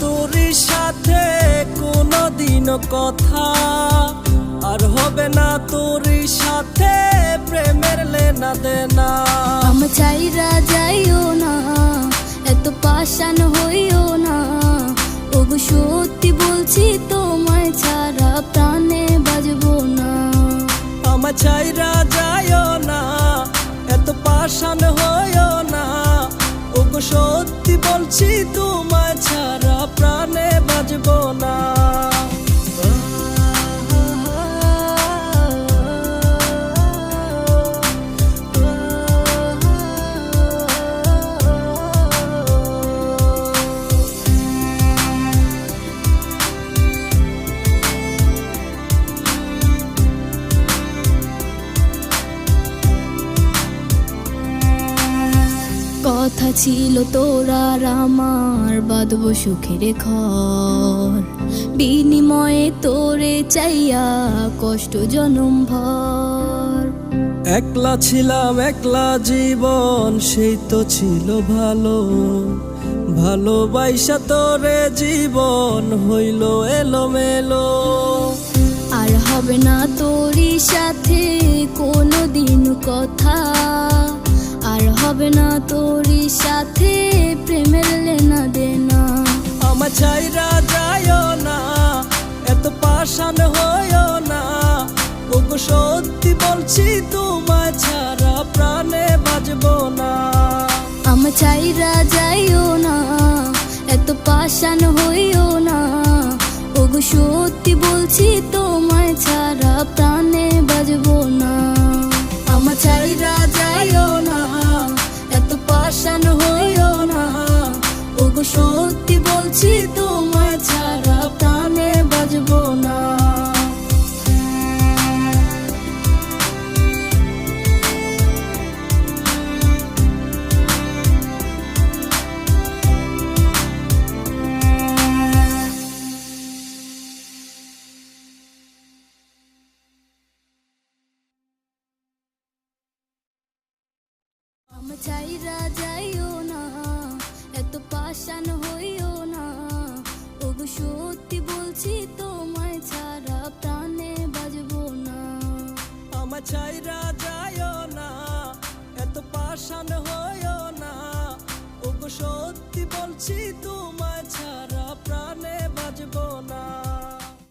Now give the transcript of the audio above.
তোর সাথে কোনো দিন কথা আর হবে না তোর সাথে প্রেমের লেনা দেনা। আমার চাইরা যাইও না এত পাশান হইও না। ওগো সত্যি বলছি তোমায় ছাড়া প্রাণে বাজবো না। আমার চাইরা যায়ও না এত পাশান হইও না। ওগো সত্যি বলছি তোমায় ছাড়া না কথা ছিল তোরা আমার বাঁধব সুখের ঘর। বিনিময়ে তোরে চাইয়া কষ্ট জনম ভর। একলা ছিলাম একলা জীবন সেই তো ছিল ভালো। ভালোবাসা তোরে জীবন হইল এলোমেলো। আর হবে না তোরই সাথে কোনো দিন কথা। আর হবে না তোরই সাথে প্রেমের লেনা দেনা। আমার চাইরা যায়ও না এত পাশান হইও না। ওগো সত্যি বলছি তোমার ছাড়া প্রাণে বাজবো না। আমার চাইরা যাইও না এত পাশান হইও না। ওগো সত্যি বলছি তোমায় ছাড়া প্রাণে বাজবো না। আমার চাইরা যাইও আমায় চাইরা যাইও না এত পাশান হইও না ওগো সত্যি বলছি তোমায় ছাড়া প্রাণে বাজবো না আমার চাইরা যাইও না এত পাশান হইও না ওগো সত্যি বলছি তো